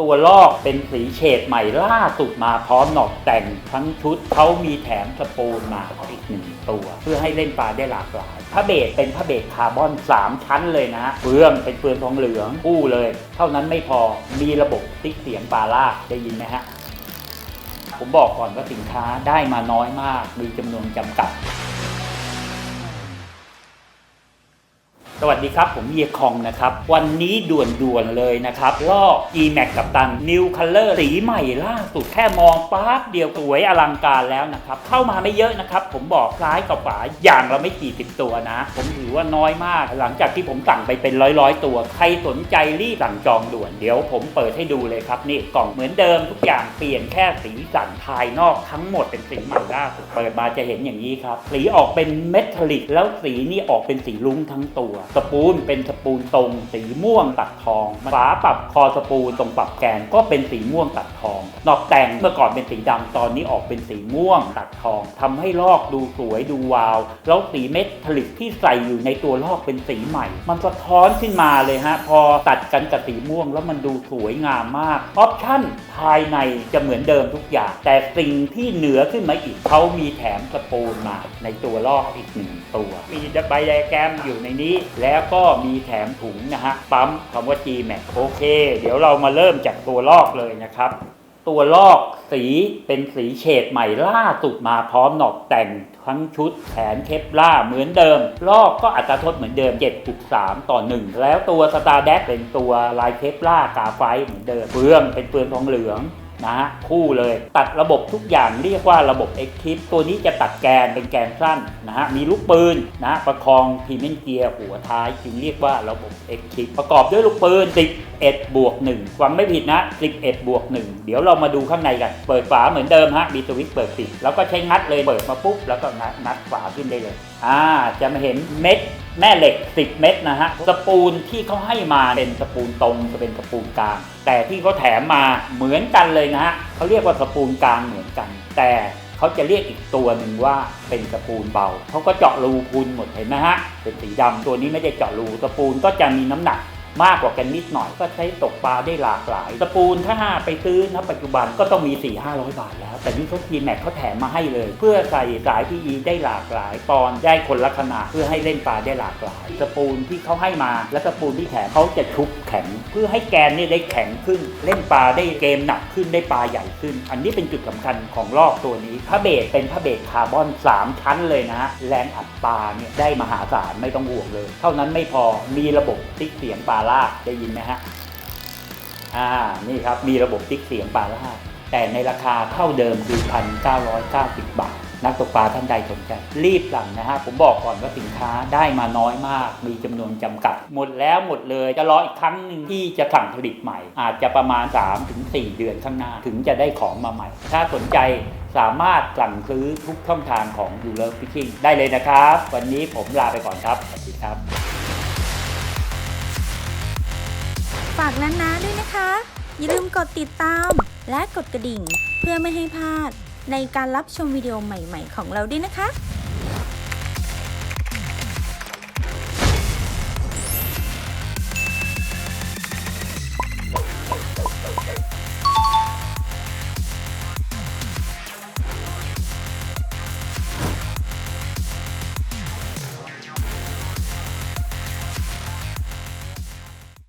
ตัวลอกเป็นสีเฉดใหม่ล่าสุดมาพร้อมหนอกแต่งทั้งชุดเขามีแถมสปูนมาอีกหนึ่งตัว เพื่อให้เล่นปลาได้หลากหลายผ้าเบสเป็นผ้าเบสคาร์บอน 3 ชั้นเลยนะเฟืองเป็นเฟืองทองเหลืองคู่เลย เท่านั้นไม่พอมีระบบติ๊กเสียงปลาลากได้ยินไหมฮะผมบอกก่อนว่าสินค้าได้มาน้อยมากมีจำนวนจำกัด สวัสดีครับ ผมเฮียคองนะครับ วันนี้ด่วนๆเลยนะครับ ลอก G-Max กับตัน New Color สีใหม่ล่าสุดแค่มองปั๊บเดียวสวยอลังการแล้วนะครับ เข้ามาไม่เยอะนะครับ ผมบอกซ้ายกับขวาอย่างละไม่กี่สิบตัวนะ ผมถือว่าน้อยมาก หลังจากที่ผมสั่งไปเป็นร้อยๆ ตัว ใครสนใจรีบสั่งจองด่วน เดี๋ยวผมเปิดให้ดูเลยครับ นี่กล่องเหมือนเดิมทุกอย่างเปลี่ยนแค่สีสันภายนอกทั้งหมดเป็นสีใหม่ล่าสุดเปิดมาจะเห็นอย่างนี้ครับสีออกเป็นเมทัลลิกแล้วสีนี่ออกเป็นสีลุ้งทั้งตัวสปูนเป็นสปูนตรงสีม่วงตัดทอง ฝาปรับคอสปูนตรงปรับแกนก็เป็นสีม่วงตัดทอง นอกแต่งเมื่อก่อนเป็นสีดำตอนนี้ออกเป็นสีม่วงตัดทองทำให้ลอกดูสวยดูวาว แล้วสีเม็ดผลิตที่ใส่อยู่ในตัวลอกเป็นสีใหม่ มันสะท้อนขึ้นมาเลยฮะ พอตัดกันกับสีม่วงแล้วมันดูสวยงามมาก ออปชั่นภายในจะเหมือนเดิมทุกอย่าง แต่สิ่งที่เหนือขึ้นมาอีกเขามีแถมสปูนมาในตัวลอกอีกหนึ่งตัว มีใบไดแกรมอยู่ในนี้แล้วก็มีแถมถุงนะฮะปั๊มคำว่า G Max โอเค เดี๋ยวเรามาเริ่มจากตัวลอกเลยนะครับ ตัวลอกสีเป็นสีเฉดใหม่ล่าสุดมาพร้อมหนอกแต่งทั้งชุดแขนเคปล่าเหมือนเดิม ลอกก็อัตราโทษเหมือนเดิม 7.3 ต่อ 1 แล้วตัวสตาร์แดกเป็นตัวลายเคปล่ากาไฟเหมือนเดิมเฟืองเป็นเฟืองทองเหลือง นะฮะคู่เลยตัดระบบทุกอย่างเรียกว่าระบบ X k i p ตัวนี้จะตัดแกนเป็นแกนสั้นนะฮะมีลูกปืนนะประคองพีเมนเกียร์หัวท้ายจึงเรียกว่าระบบ X k i p ประกอบด้วยลูกปืน11บวก1ฟังไม่ผิดนะ11บวก1เดี๋ยวเรามาดูข้างในกัน เปิดฝาเหมือนเดิมฮะมีสวิตช์เปิดปิดแล้วก็ใช้งัดเลยเปิดมาปุ๊บแล้วก็งัดฝาขึ้นได้เลยอ่าจะมาเห็นเม็ดแม่เหล็ก 10 เม็ดนะฮะสปูนที่เขาให้มาเป็นสปูนตรงจะเป็นสปูนกลาง แต่ที่เขาแถมมาเหมือนกันเลยนะฮะเขาเรียกว่าสปูนกลางเหมือนกัน แต่เขาจะเรียกอีกตัวหนึ่งว่าเป็นสปูนเบาเขาก็เจาะรูพูนหมดเห็นไหมฮะเป็นสีดำตัวนี้ไม่ได้เจาะรูสปูนก็จะมีน้ำหนัก มากกว่ากันนิดหน่อยก็ใช้ตกปลาได้หลากหลายสปูนถ้าไปซื้อณปัจจุบันก็ต้องมี 4 5 0 0 บาทแล้ว แต่นี่เขาทีแม็กเขาแถมมาให้เลย เพื่อใส่สายพีอีได้หลากหลายปอนได้คนละขนาดเพื่อให้เล่นปลาได้หลากหลายสปูนที่เขาให้มาและสปูนที่แถมเขาจะชุบแข็ง เพื่อให้แกนนี่ได้แข็งขึ้น เล่นปลาได้เกมหนักขึ้นได้ปลาใหญ่ขึ้น อันนี้เป็นจุดสำคัญของลอกตัวนี้ผ้าเบสเป็นผ้าเบสคาร์บอน 3 ชั้นเลยนะแรงอัดปลาเนี่ยได้มหาศาลไม่ต้องห่วงเลย เท่านั้นไม่พอมีระบบติ๊กเสียงปลาลากได้ยินไหมฮะอ่านี่ครับมีระบบติ๊กเสียงปลาล่าแต่ในราคาเท่าเดิมคือ 1,990 บาท นักตกปลาท่านใดสนใจรีบสั่งนะฮะ ผมบอกก่อนว่าสินค้าได้มาน้อยมาก มีจำนวนจำกัด หมดแล้วหมดเลยจะรออีกครั้งหนึ่งที่จะสั่งผลิตใหม่ อาจจะประมาณ 3-4 เดือนข้างหน้า ถึงจะได้ของมาใหม่ ถ้าสนใจสามารถสั่งซื้อทุกช่องทางของ You Love Fishing ได้เลยนะครับ วันนี้ผมลาไปก่อนครับ สวัสดีครับ ฝากนั้นนะด้วยนะคะ อย่าลืมกดติดตามและกดกระดิ่ง เพื่อไม่ให้พลาดในการรับชมวิดีโอใหม่ ๆ ของเราด้วยนะคะ